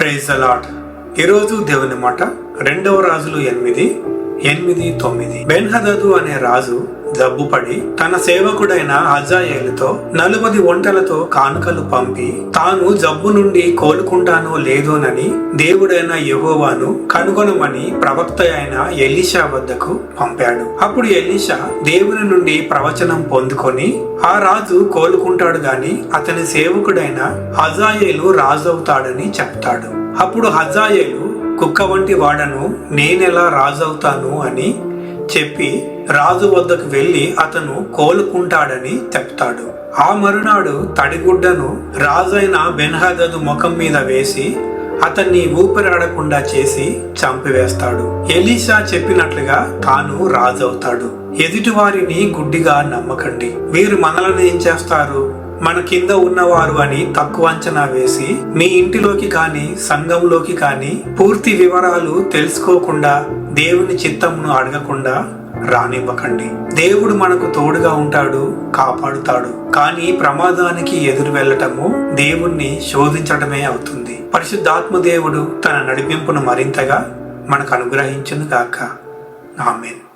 Praise allot ఈరోజు దేవుని మాట రెండవ రాజులు ఎనిమిది ఎనిమిది తొమ్మిది. బెన్హదదు అనే రాజు జబ్బుపడి తన సేవకుడైన హజాయేలుతో నలుబది ఒంటలతో కానుకలు పంపి తాను జబ్బు నుండి కోలుకుంటానో లేదోనని దేవుడైన యహోవాను కనుగొనమని ప్రవక్త అయిన ఎలీషా వద్దకు పంపాడు. అప్పుడు ఎలీషా దేవుని నుండి ప్రవచనం పొందుకొని ఆ రాజు కోలుకుంటాడు గాని అతని సేవకుడైన హజాయేలు రాజవుతాడని చెప్తాడు. అప్పుడు హజాయేలు కుక్క వంటి వాడను నేనెలా రాజవుతాను? అని చెప్పి రాజు వద్దకు వెళ్ళి అతను కోలుకుంటాడని చెప్తాడు. ఆ మరునాడు తడిగుడ్డను రాజైన బెన్హదదు ముఖం మీద వేసి అతన్ని ఊపిరాడకుండా చేసి చంపివేస్తాడు. ఎలీషా చెప్పినట్లుగా తాను రాజవుతాడు. ఎదుటివారిని గుడ్డిగా నమ్మకండి. వీరు మనలను ఏం చేస్తారు? మన కింద ఉన్నవారు అని తక్కువ అంచనా వేసి మీ ఇంటిలోకి కానీ సంఘంలోకి కానీ పూర్తి వివరాలు తెలుసుకోకుండా దేవుని చిత్తమును అడగకుండా రానివ్వకండి. దేవుడు మనకు తోడుగా ఉంటాడు కాపాడుతాడు. కానీ ప్రమాదానికి ఎదురు వెళ్ళటము దేవుణ్ణి శోధించడమే అవుతుంది. పరిశుద్ధాత్మ దేవుడు తన నడిపింపును మరింతగా మనకు అనుగ్రహించును గాక. ఆమెన్.